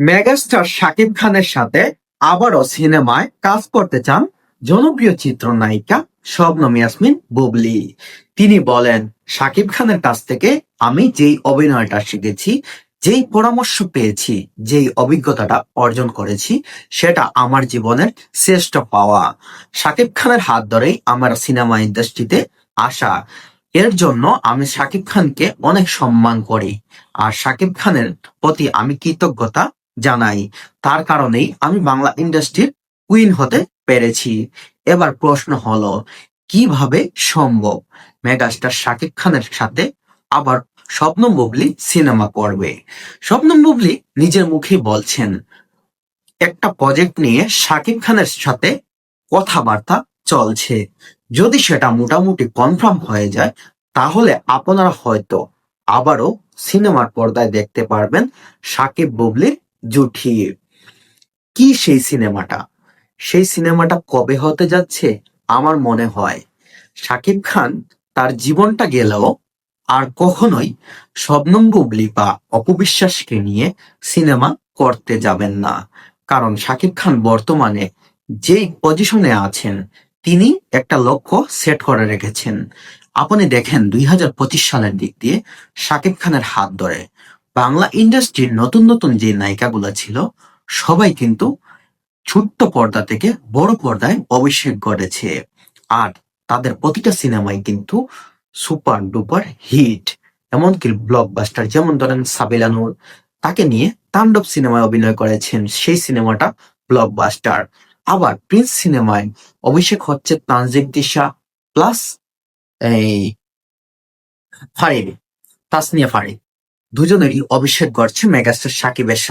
Megastar Shakib খানের সাথে আবারও সিনেমায় কাজ করতে চান জনপ্রিয় চিত্রনায়িকা শবনম ইয়াসমিন বুবলি। তিনি বলেন, শাকিব খানের কাছ থেকে আমি যেই অভিনয়টা শিখেছি, যেই পরামর্শ পেয়েছি, যেই অভিজ্ঞতাটা অর্জন করেছি, সেটা আমার জীবনের শ্রেষ্ঠ পাওয়া। শাকিব খানের হাত ধরেই আমার সিনেমা ইন্ডাস্ট্রিতে আসা। এর জন্য আমি শাকিব খানকে অনেক সম্মান করি। আর শাকিব খানের প্রতি আমি কৃতজ্ঞতা জানাই। তার কারণেই আমি বাংলা ইন্ডাস্ট্রির কুইন হতে পেরেছি। এবার প্রশ্ন হলো, কীভাবে সম্ভব? মেগাস্টার শাকিব খানের সাথে আবার স্বপ্নম বুবলি সিনেমা করবে। স্বপ্নম বুবলি নিজের মুখে বলছেন, একটা প্রজেক্ট নিয়ে শাকিব খানের সাথে কথাবার্তা চলছে। যদি সেটা মোটামুটি কনফার্ম হয়ে যায়, তাহলে আপনারা হয়তো আবারও সিনেমার পর্দায় দেখতে পারবেন সাকিব বুবলির জুটি কি সেই সিনেমাটা? সেই সিনেমাটা কবে হতে যাচ্ছে আমার মনে হয়। সাকিব খান তার জীবনটা গেলেও আর কখনোই শবনম বুবলি বা অপবিশ্বাসকে নিয়ে সিনেমা করতে যাবেন না। কারণ সাকিব খান বর্তমানে যেই পজিশনে আছেন, তিনি একটা লক্ষ্য সেট করে রেখেছেন। আপনি দেখেন দুই হাজার পঁচিশ সালের দিক দিয়ে সাকিব খানের হাত ধরে। বাংলা ইন্ডাস্ট্রির নতুন নতুন যে নায়িকাগুলো ছিল, সবাই কিন্তু ছোট্ট পর্দা থেকে বড় পর্দায় অভিষেক ঘটেছে আর তাদের প্রতিটা সিনেমাই কিন্তু সুপার ডুপার হিট। এমনকি ব্লকবাস্টার যেমন ধরেন সাবিলানুর তাকে নিয়ে তাণ্ডব সিনেমায় অভিনয় করেছেন, সেই সিনেমাটা ব্লকবাস্টার আবার প্রিন্স সিনেমায় অভিষেক হচ্ছে তানজিক দিশা প্লাস এই ফারিদ, তাসনিয়া ফারিদ। দুজনেরই অভিষেক ঘটছে মেগাস্টার সাকিবের সাথে।